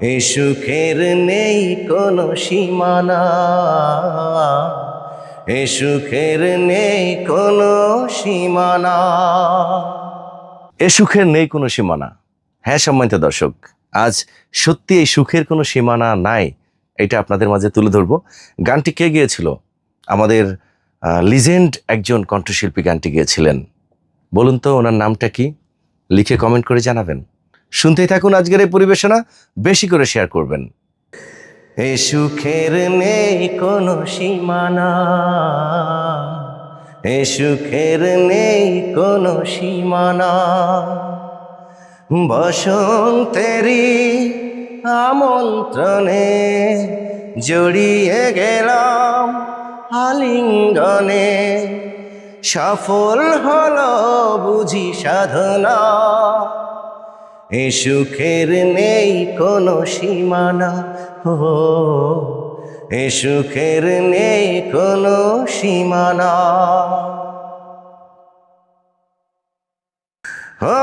এ সুখের নেই কোনো সীমানা, এ সুখের নেই কোনো সীমানা। এ সুখের নেই কোনো সীমানা। হ্যাঁ সম্মানিত দর্শক, আজ সত্যি এই সুখের কোনো সীমানা নাই, এটা আপনাদের মাঝে তুলে ধরবো। গানটি কে গিয়েছিল? আমাদের লিজেন্ড একজন কণ্ঠশিল্পী গানটি গিয়েছিলেন। বলুন তো, ওনার নামটা কি? লিখে কমেন্ট করে জানাবেন। শুনতেই থাকুন আজকের এই পরিবেশনা, বেশি করে শেয়ার করবেন। এ সুখের নেই কোনো সীমানা এ সুখের নেই কোনো সীমানা। বসন্তেরি আমন্ত্রণে জড়িয়ে গেলাম আলিঙ্গনে। সফল হল বুঝি সাধনা এ সুখের নেই কোনো সীমানা, ও, এ সুখের নেই কোনো সীমানা। ও,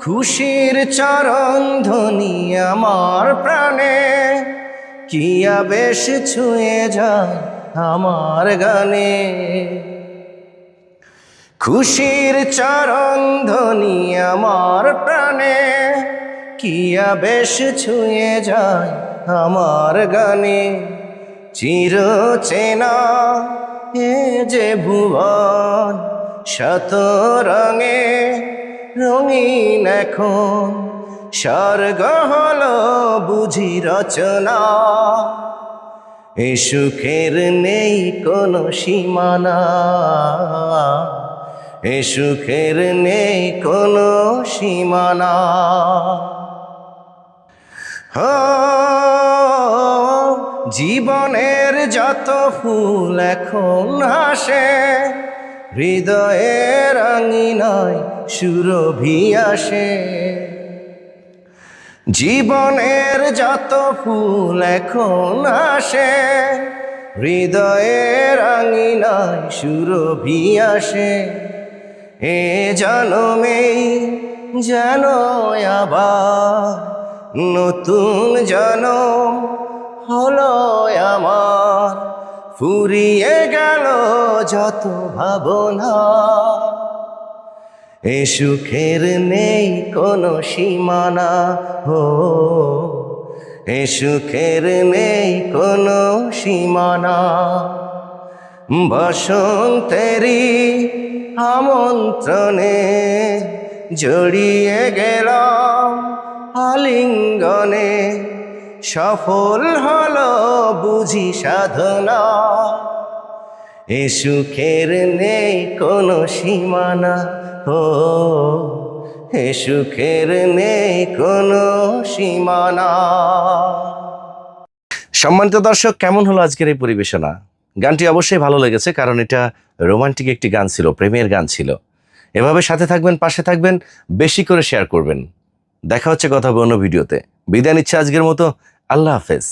খুশির চরণ ধ্বনি আমার প্রাণে কি বেশ ছুঁয়ে যায় আমার গানে। খুশির চরণ ধ্বনি কি আবেশ ছুঁয়ে যায় আমার গানে। চির চেনা এ যে ভুবন, শত রঙে রঙিন এখন। স্বর্গ হলো বুঝি রচনা, এ সুখের নেই কোনো সীমানা। এ সুখের নেই কোনো সীমানা। জীবনের যত ফুল এখন হাসে হৃদয়ের আঙিনায় সুরভি আসে। জীবনের যত ফুল এখন আসে হৃদয়ের আঙিনায় সুরভি আসে। এ জনমেই যেন আবার নতুন জনম হলো আমার। ফুরিয়ে গেল যত ভাবনা। এ সুখের নেই কোনো সীমানা হো। এ সুখের নেই কোনো সীমানা। বসন্তেরি আমন্ত্রণে জড়িয়ে গেলাম। আলিঙ্গনে সফল হলো বুঝি সাধনা। এ সুখের নেই কোনো সীমানা ও এ সুখের নেই কোনো সীমানা। সম্মানিত দর্শক, কেমন হলো আজকের এই পরিবেশনা? গানটি অবশ্যই ভালো লেগেছে, কারণ এটা রোমান্টিক একটি গান ছিল, প্রেমের গান ছিল। এভাবে সাথে থাকবেন, পাশে থাকবেন, বেশি করে শেয়ার করবেন। দেখা হচ্ছে কথা হবে অন্য ভিডিওতে। বিদায় নিচ্ছে আজকের মতো। আল্লাহ হাফেজ।